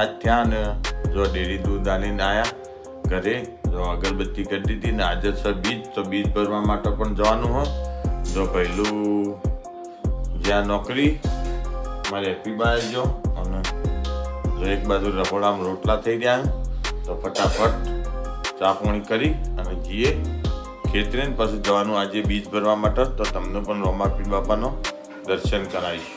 હાથ થયા ને જો ડેરી દૂધ આલીને આવ્યા ઘરે જો અગરબત્તી કરી દીધી ને આજે છે બીજ, તો બીજ ભરવા માટે પણ જવાનું હો. જો પહેલું જ્યાં નોકરી, મારે હેપી બાય જો, અને જો એક બાજુ રખોડામાં રોટલા થઈ ગયા તો ફટાફટ ચા પાણી કરી અને જઈએ ખેતરે પછી જવાનું આજે બીજ ભરવા માટે. તો તમને પણ રોમાપી બાપાનો દર્શન કરાવીશ.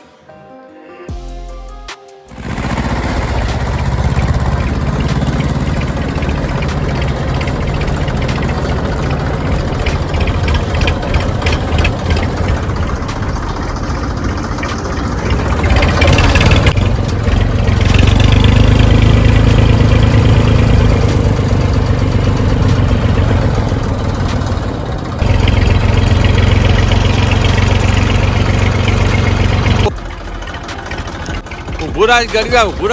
ઉભું રાજ ગરબા ઉભું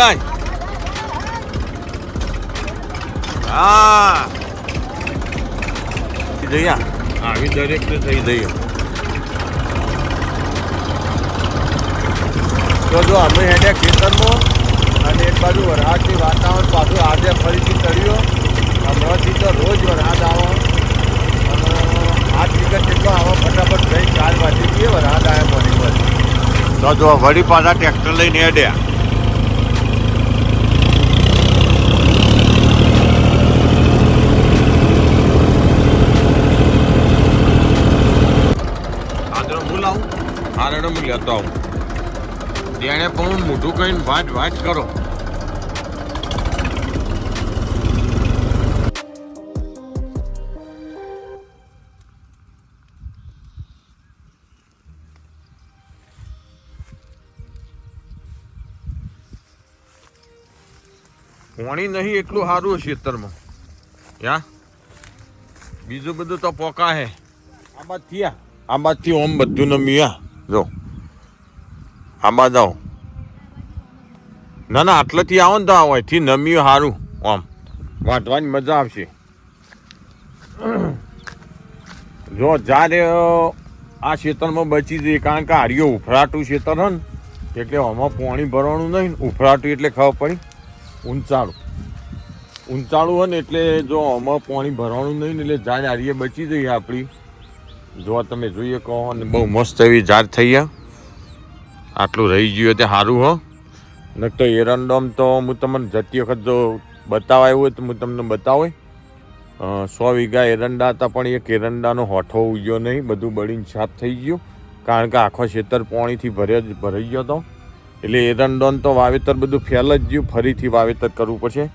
હા. જઈએ આવી દરેક ને થઈ જઈએ તો જો અમે હેડ્યા ખેતરમાં અને એક બાજુ વરસાદની વાતાવરણ પાછું આજે ફરીથી કર્યો હમણાંથી તો રોજ વરસાદ આવો. અને આઠ વિકેટ જેટલો આવો ફટાફટ થઈ ચાર વાગે ગઈ વરસાદ આવ્યા મોર્નિંગ પર તો જો વળી પાછા ટ્રેક્ટર લઈને હેડ્યા આદરો હું લાવું આરડો હું લેતો આવું. તેણે પણ મોઢું કહીને વાત વાત કરો. પાણી નહીં એટલું સારું ખેતરમાં યા? બીજું બધું તો પોકા હે. આમાં થયા. આમાંથી ઓમ બધું ન મિયા જો. આંબા જાઓ. ના ના, આટલેથી આવો ને તો આવો નમ્યું સારું આમ. વાંટવાની મજા આવશે. જો, જ્યારે આ ખેતરમાં બચી જઈએ, કારણ કે હારીઓ ઉફરાટું ખેતર હોય ને, એટલે આમાં પાણી ભરવાનું નહીં ઉફરાટું એટલે ખબર પડી. ઊંચાળું ઊંચાળું હોય ને, એટલે જો આમાં પાણી ભરવાનું નહીં ને, એટલે જ્યારે હારીએ બચી જઈએ આપણી જો તમે જોઈએ કહો ને બહુ મસ્ત એવી જાત થઈ ગયા આટલું રહી ગયું તે સારું, હો. ન તો એરંડોમ તો હું તમને જતી વખત જો બતાવા આવ્યું હોય તો હું તમને બતાવું. સો વીઘા એરંડા હતા, પણ એક એરંડાનો હોઠો ઉગ્યો નહીં. બધું બળીને છાપ થઈ ગયું. કારણ કે આખો ખેતર પાણીથી ભર્યા ભરાઈ ગયો હતો એટલે એરંડોન તો વાવેતર બધું ફેલ જ ગયું. ફરીથી વાવેતર કરવું પડશે.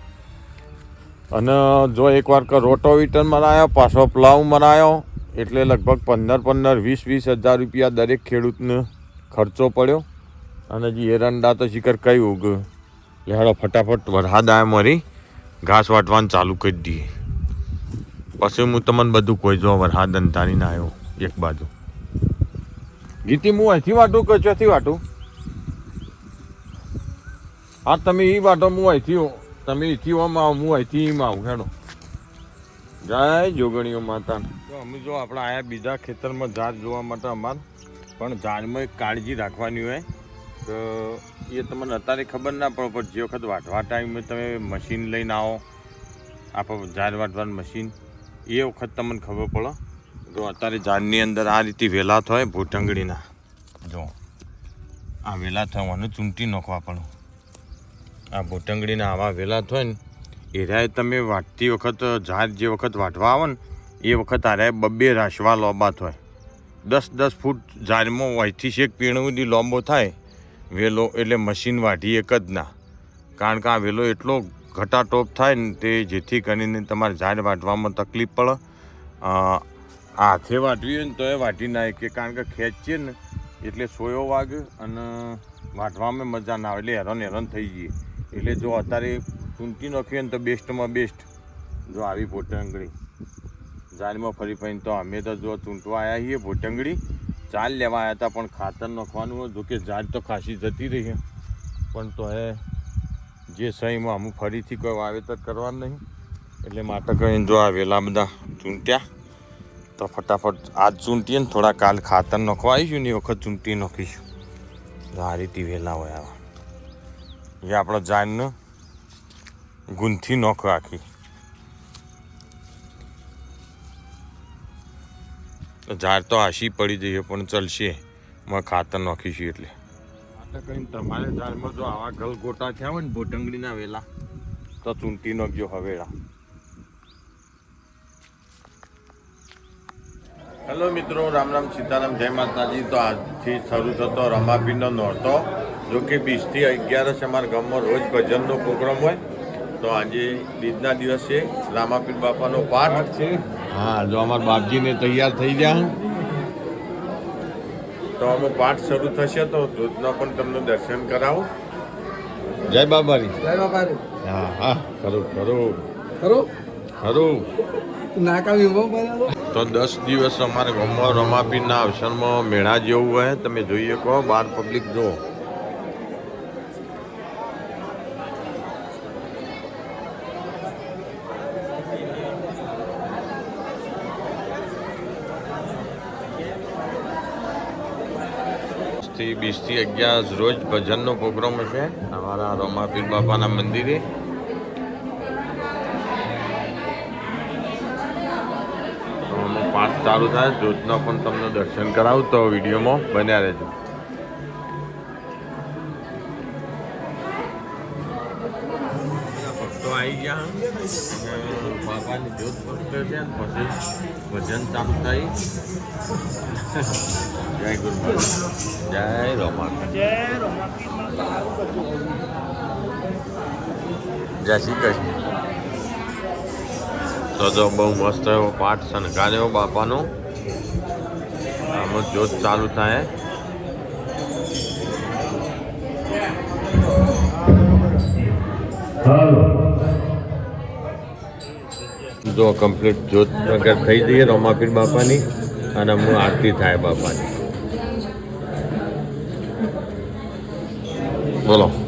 અને જો એકવાર રોટોવીટર મરાયો, પાછો પ્લાવ મરાયો એટલે લગભગ પંદર પંદર વીસ વીસ હજાર રૂપિયા દરેક ખેડૂતને ખર્ચો પડ્યો. અને જે એરંડા તો શિખર કહ્યું કે લેહાડો ફટાફટ વરસાદ આવ્યા મરી. ઘાસ વાટવાનું ચાલુ કરી દઈએ. પછી હું તમને બધું કોઈ જો વરસાદ અંતારીને આવ્યો એક બાજુ. ગીતી, હું અહીંથી વાટું કે ચોથી વાટું? હા, તમે એ વાટો, હું અહીંથી તમે અહીંથી ઓમ આવો, હું અહીંથી એમ આવું, હેડો. જય જોગણીઓ માતા તો અમે જો આપણે આયા બીજા ખેતરમાં ઝાડ જોવા માટે અમાર, પણ ઝાડમાં એક કાળજી રાખવાની હોય. તો એ તમને અત્યારે ખબર ના પડે, પણ જે વખત વાટવા ટાઈમે તમે મશીન લઈને આવો આપણે ઝાડ વાટવાનું મશીન, એ વખત તમને ખબર પડે. તો અત્યારે ઝાડની અંદર આ રીતે વેલા થાય ભૂટંગડીના જો, આ વેલા થવાનું, ચૂંટી નાખવા પડે. આ ભૂટંગડીના આવા વેલા થાય ને એરાય તમે વાટતી વખત ઝાડ જે વખત વાટવા આવે ને, એ વખત આરે બબ્બે રાશવા લોબા થાય. દસ દસ ફૂટ ઝાડમાં વહીથી શેક પીણું લોંબો થાય. વેલો એટલે મશીન વાઢી એક જ ના. કારણ કે આ વેલો એટલો ઘટાટોપ થાય ને તે જેથી કરીને તમારે ઝાડ વાટવામાં તકલીફ પડે. હાથે વાટવી હોય ને તો એ વાટી નાખીએ. કારણ કે ખેંચીએ ને, એટલે સોયો વાગે અને વાટવામાં મજા ના આવે. એટલે હેરાન હેરાન થઈ જઈએ. એટલે જો અત્યારે ચૂંટી નાખીએ ને તો બેસ્ટમાં બેસ્ટ. જો આવી પોટંગડી જાનમાં ફરી ફરીને તો અમે તો જો ચૂંટવા આવ્યા છીએ પોટંગડી ચાલ લેવા આવ્યા હતા પણ ખાતર નાખવાનું હોય, જોકે ઝાડ તો ખાસી જતી રહી પણ તો એ જે સહીમાં અમુક ફરીથી કોઈ વાવેતર કરવાનું નહીં. એટલે માટે કહીને જો આ વેલા બધા ચૂંટ્યા, તો ફટાફટ આજ ચૂંટીએ ને થોડા કાલ ખાતર નાખવા આવીશું ને એ વખત ચૂંટી નાખીશું. આ રીતે વહેલા હોય આવા. એ આપણો જાનને ગુંથી નોખ રાખી. ઝાડ તો હાશી પડી જઈએ પણ ચલશે. માં ખાતર નાખીશું એટલે. કહીને તમારે ઝાડમાં જો આવા ગલગોટા થયા હોય ને ભોટંગડીના વેલા તો ચૂંટી નાખજો હવેળા. હેલો મિત્રો રામ રામ સીતારામ જય માતાજી. તો આજથી શરૂ થતો રમાભીનો નોરતો જો કે બીસથી અગિયારસ અમારા ગામમાં રોજ ભજનનો પ્રોગ્રામ હોય. તો આજે બીજના દિવસે રામાપીર બાપાનો પાઠ છે. હા જો અમારા બાપજીને તૈયાર થઈ ગયા તો અમે પાઠ શરૂ થશે તો દૂધનો પણ તમને દર્શન કરાવું. જય બાબારી. જય બાબારી. હા હા ખરું ખરું. ખરું? ખરું. નાકા વિમો બનાવો તો દસ દિવસ અમારે ગામમાં રમાપીના અવસરમાં મેળા જેવું હોય તમે જોઈએ કહો બાર પબ્લિક જુઓ. થી અગિયાર રોજ ભજનનો પ્રોગ્રામ હશે. અમારા રોમાપીર બાપાના મંદિરે. પાઠ ચાલુ થાય જ્યોતનો પણ તમને દર્શન કરાવું તો વિડીયોમાં બન્યા રહેજો. આવી ગયા. બાબાની જ્યોત પ્રગટે છે પછી ભજન ચાલુ થાય જય ગુરુ જય રોમા જય શ્રી કૃષ્ણ. તો તો બહુ મસ્ત એવો પાઠ શણગાર્યો બાપાનો. આમાં જ્યોત ચાલુ થાય. જો કમ્પ્લીટ જોત વગર થઈ જઈએ રોમાપીર બાપાની અને હું આરતી થાય બાપાની. 我的老。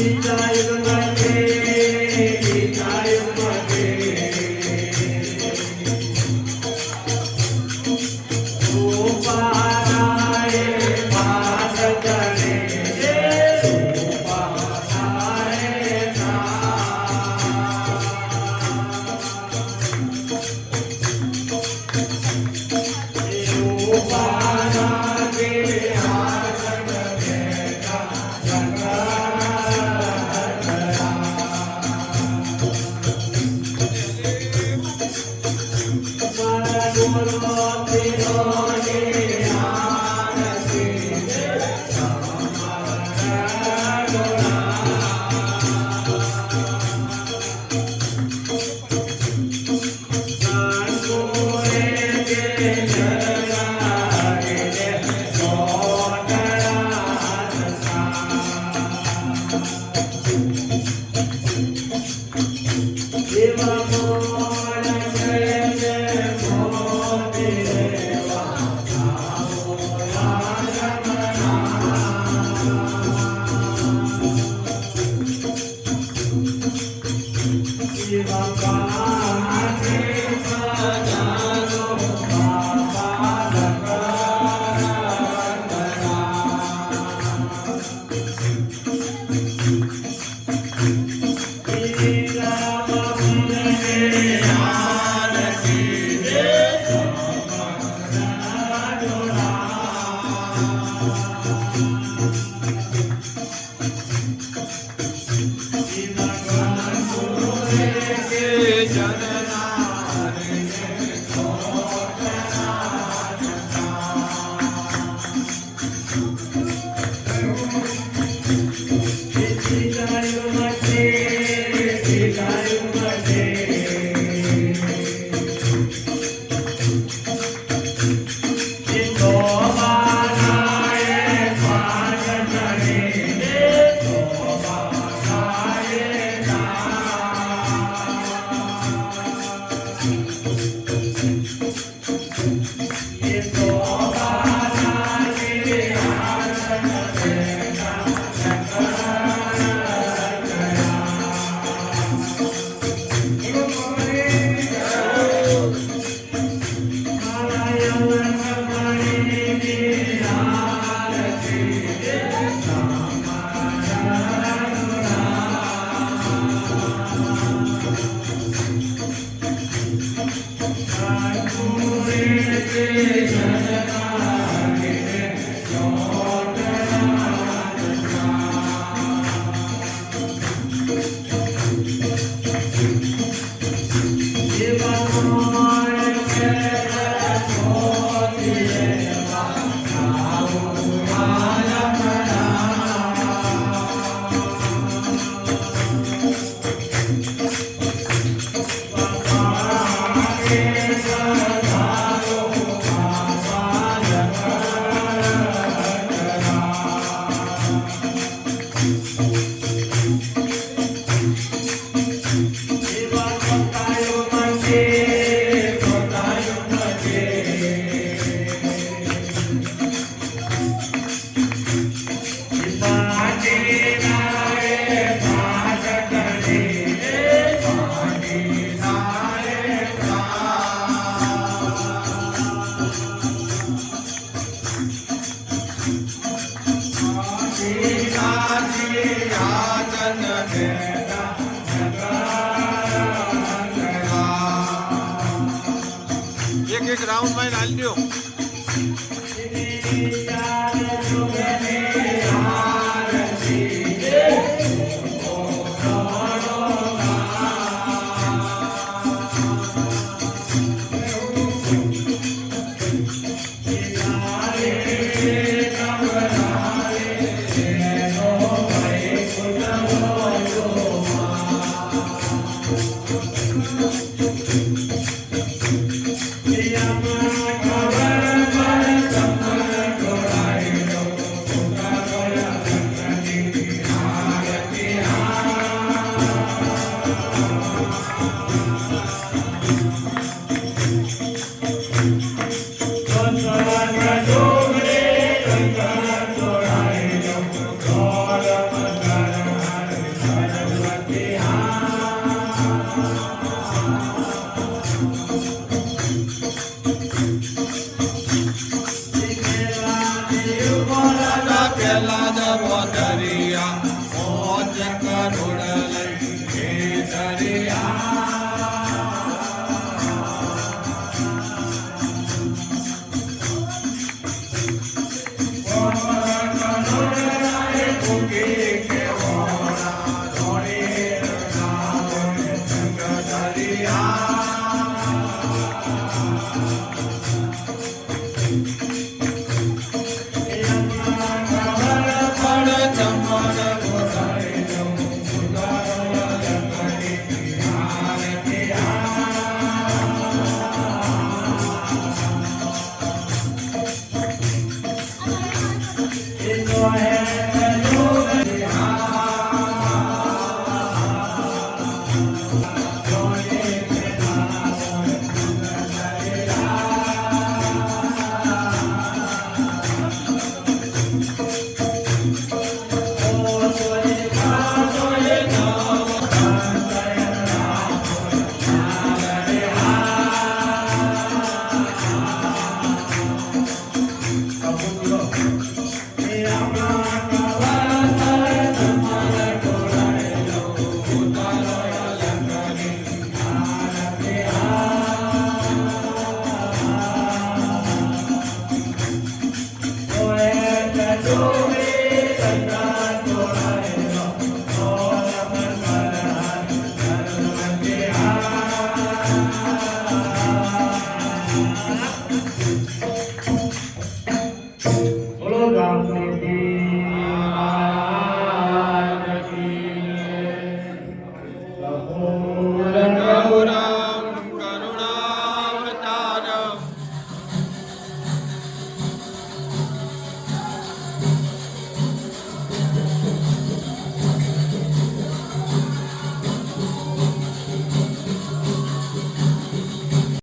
ಶ್ರೀ